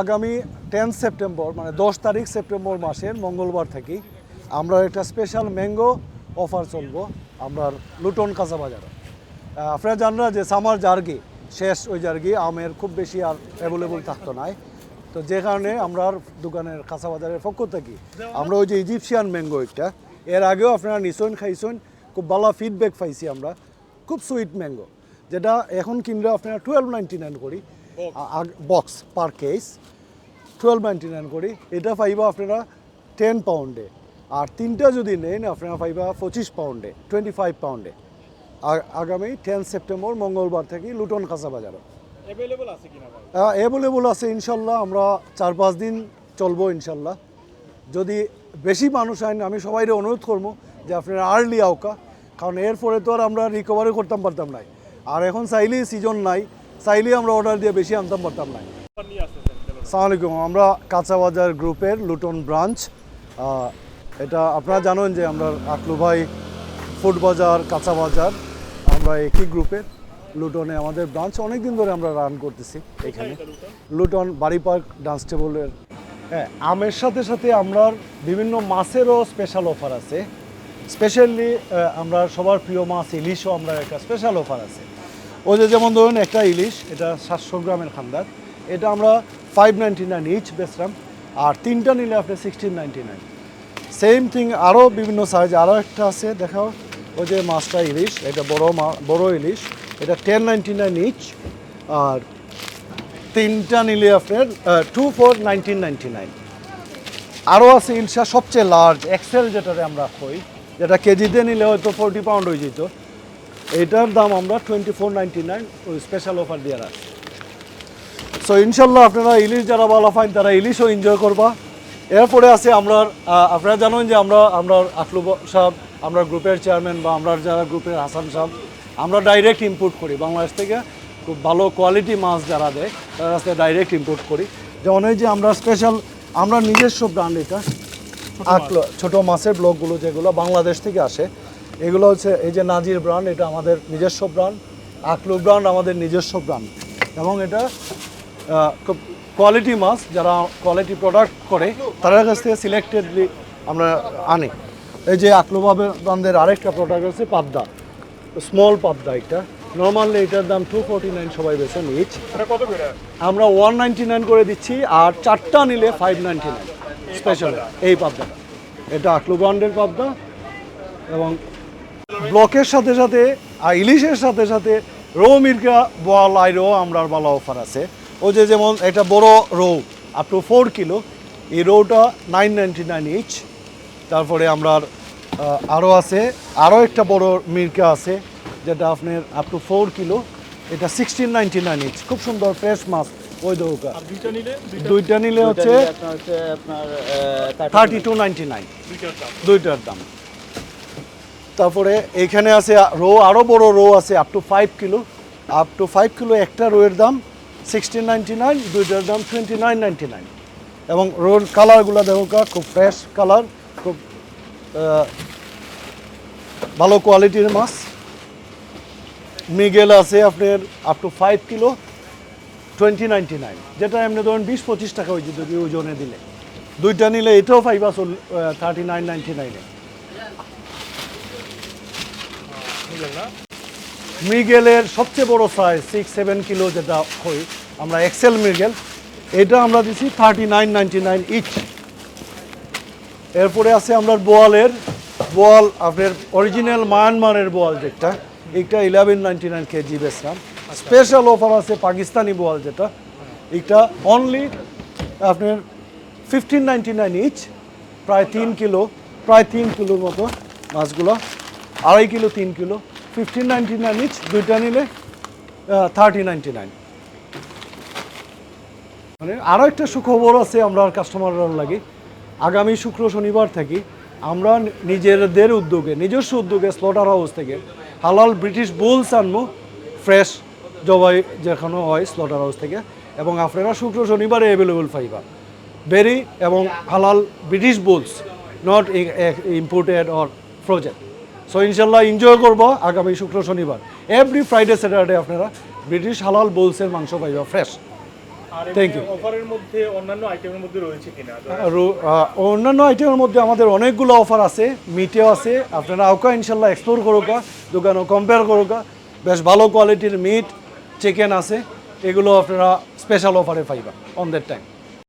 আগামী ten September মানে দশ তারিখ সেপ্টেম্বর মাসের মঙ্গলবার থেকে আমরা একটা স্পেশাল ম্যাঙ্গো অফার চলবো আমরা লুটন কাঁচা বাজারে। আপনারা জানরা যে সামার জার্গি, শেষ ওই জার্গি, আমের খুব বেশি আর অ্যাভেলেবল থাকতো নাই। তো যে কারণে আমরা দোকানের কাঁচা বাজারের পক্ষ থাকি, আমরা ওই যে ইজিপশিয়ান ম্যাঙ্গো একটা, এর আগেও আপনারা নিশ্চয় খাইছেন, খুব ভালো ফিডব্যাক পাইছি আমরা, খুব সুইট ম্যাঙ্গো যেটা এখন কিনলে আপনারা টুয়েলভ নাইনটি নাইন করি। Box per case twelve ninety nine করি। এটা পাইবা আপনারা টেন পাউন্ডে আর তিনটা যদি নেন আপনারা পাইবা পঁচিশ পাউন্ডে টোয়েন্টি ফাইভ পাউন্ডে আগামী টেন সেপ্টেম্বর মঙ্গলবার থেকে লুটন কাঁচা বাজারে। অ্যাভেলেবল আছে কিনা অ্যাভেলেবল আছে ইনশাল্লাহ আমরা চার পাঁচ দিন চলবো ইনশাল্লাহ। যদি বেশি মানুষ আইন আমি সবাইকে অনুরোধ করব যে আপনারা আর্লি আউকা কারণ এরপরে তো আর আমরা রিকভারি করতাম পারতাম নাই। আর এখন চাইলেই সিজন নাই চাইলেই আমরা অর্ডার দিয়ে বেশি আনতাম পারতাম আসতেছেন আলাইকুম আমরা কাঁচা বাজার গ্রুপের লুটন ব্রাঞ্চ। এটা আপনারা জানেন যে আমরা আকলু ভাই ফুড বাজার কাঁচা বাজার আমরা একই গ্রুপের লুটনে আমাদের ব্রাঞ্চ। অনেক দিন ধরে আমরা রান করতেছি এখানে। লুটন বাড়ি পার্ক ডান্স টেবলের। হ্যাঁ আমের সাথে সাথে আমরা বিভিন্ন মাছেরও স্পেশাল অফার আছে। স্পেশালি আমরা সবার প্রিয় মাছ ইলিশও আমরা একটা স্পেশাল অফার আছে। ওই যে যেমন ধরুন একটা ইলিশ, এটা সাতশো গ্রামের খান্দার এটা আমরা ফাইভ নাইনটি নাইন ইচ বেচলাম, আর তিনটা নিলে আপনি sixteen ninety nine same thing আরও বিভিন্ন সাইজ আরও একটা আছে, দেখাও। ওই যে মাছটা ইলিশ, এটা বড় মা, বড় ইলিশ, এটা টেন নাইনটি নাইন ইচ আর তিনটা নিলে আপনার two four nineteen ninety nine আরও আছে ইলশা সবচেয়ে লার্জ এক্সেল যেটাতে আমরা কই যেটা কেজিতে নিলে হয়তো ফোরটি পাউন্ড হয়ে যেত। এটার দাম আমরা টোয়েন্টি ফোর নাইনটি নাইন ওই স্পেশাল অফার দিয়ে রাখি সো ইনশাল্লাহ আপনারা ইলিশ যারা ভালো পাইন তারা ইলিশও এনজয় করবা। এরপরে আছে আমরা আপনারা জানেন যে আমরা আমরা আকলু সাহেব আমরা গ্রুপের চেয়ারম্যান বা আমরা যারা গ্রুপের হাসান সাহেব আমরা ডাইরেক্ট ইম্পোর্ট করি। বাংলাদেশ থেকে খুব ভালো কোয়ালিটি মাছ যারা দেয় তারা কাছ থেকে ডাইরেক্ট ইম্পোর্ট করি। যেমন এই যে আমরা স্পেশাল আমরা নিজস্ব ব্র্যান্ড এটা ছোট মাছের ব্লকগুলো যেগুলো বাংলাদেশ থেকে আসে এগুলো হচ্ছে এই যে নাজির ব্র্যান্ড এটা আমাদের নিজস্ব ব্র্যান্ড আকলু ব্র্যান্ড আমাদের নিজস্ব ব্র্যান্ড। এবং এটা খুব কোয়ালিটি মাছ যারা কোয়ালিটি প্রোডাক্ট করে তাদের কাছ থেকে সিলেক্টেডলি আমরা আনি। এই যে আকলুবাবে ব্র্যান্ডের আরেকটা প্রোডাক্ট আছে পাবদা। স্মল পাবদা এটা। নর্মালি এটার দাম টু ফোরটি নাইন সবাই বেছে নিচ আমরা ওয়ান নাইনটি নাইন করে দিচ্ছি আর চারটা নিলে ফাইভ নাইনটি নাইন স্পেশাল এই পাবদাটা। এটা আকলু ব্র্যান্ডের পাবদা এবং ব্লকের সাথে সাথে আর ইলিশের সাথে সাথে রৌ মির্কা বোয়াল আইরও আমরা ভালো অফার আছে। ও যে যেমন এটা বড় রৌ আপ টু ফোর কিলো এই রৌটা নাইন নাইনটি নাইন ইচ তারপরে আমরা আরও আছে আরও একটা বড় মির্কা আছে যেটা আপনার আপ টু ফোর কিলো এটা সিক্সটিন নাইনটি নাইন ইচ খুব সুন্দর ফ্রেশ মাছ ওই দৌকা। দুইটা নিলে? দুইটা দুইটা নিলে হচ্ছে আপনার হচ্ছে আপনার থার্টি টু নাইনটি নাইন দুইটার দাম। দুইটার দাম। তারপরে এইখানে আছে রো আরও বড় রো আছে up to five kilo. Up to five kilo একটা রোয়ের দাম সিক্সটিন নাইনটি নাইন দুইটার দাম টোয়েন্টি নাইন নাইনটি নাইন এবং রোর কালারগুলো দেখো খুব ফ্রেশ কালার, খুব ভালো কোয়ালিটির মাছ। মিগেল আছে আপনার up to five kilo twenty ninety nine যেটা এমনি ধরুন বিশ পঁচিশ টাকা হয়েছে যদি ওজনে দিলে। দুইটা নিলে এটাও ফাইভ আসল থার্টি নাইন নাইনটি নাইনে বুঝলেন না মৃগেলের সবচেয়ে বড় সাইজ সিক্স সেভেন কিলো যেটা হই আমরা এক্সেল মৃগেল এটা আমরা দিছি thirty nine ninety nine each এরপরে আছে আমরা বোয়ালের বোয়াল আপনার অরিজিনাল মায়ানমারের বোয়াল যেটা এটা ইলেভেন নাইনটি নাইন কেজি বেচলাম। স্পেশাল অফার আছে পাকিস্তানি বোয়াল যেটা এটা অনলি আপনার ফিফটিন নাইনটি নাইন ইচ প্রায় তিন কিলো প্রায় তিন কিলোর মতো মাছগুলো আড়াই কিলো, তিন kilo. Fifteen ninety nine each দুইটা নিলে থার্টি নাইনটি নাইন মানে আরও একটা সুখবর আছে আমরা কাস্টমাররা লাগে। আগামী শুক্র শনিবার থেকে, আমরা নিজেদের উদ্যোগে, নিজস্ব উদ্যোগে স্লটার হাউস থেকে হালাল ব্রিটিশ বুলস আনব ফ্রেশ জবাই যেখানে হয় স্লটার হাউস থেকে। এবং আপনারা শুক্র শনিবারে অ্যাভেলেবল পাইবা বেরি এবং হালাল British bulls not imported or frozen so ইনশাল্লাহ এনজয় করব আগামী শুক্র শনিবার। এভরি ফ্রাইডে স্যাটারডে আপনারা ব্রিটিশ হালাল বুলসের মাংস পাইবা ফ্রেশ. অফারের মধ্যে অন্যান্য আইটেমের মধ্যে রয়েছে কিনা? অন্যান্য আইটেমের মধ্যে আমাদের অনেকগুলো অফার আছে মিটেও আছে। আপনারা আউকা ইনশাল্লাহ এক্সপ্লোর করুকা দোকানও কম্পেয়ার করুকা বেশ ভালো কোয়ালিটির মিট চিকেন আছে। এগুলো আপনারা স্পেশাল অফারে পাইবা অন দ্যাট টাইম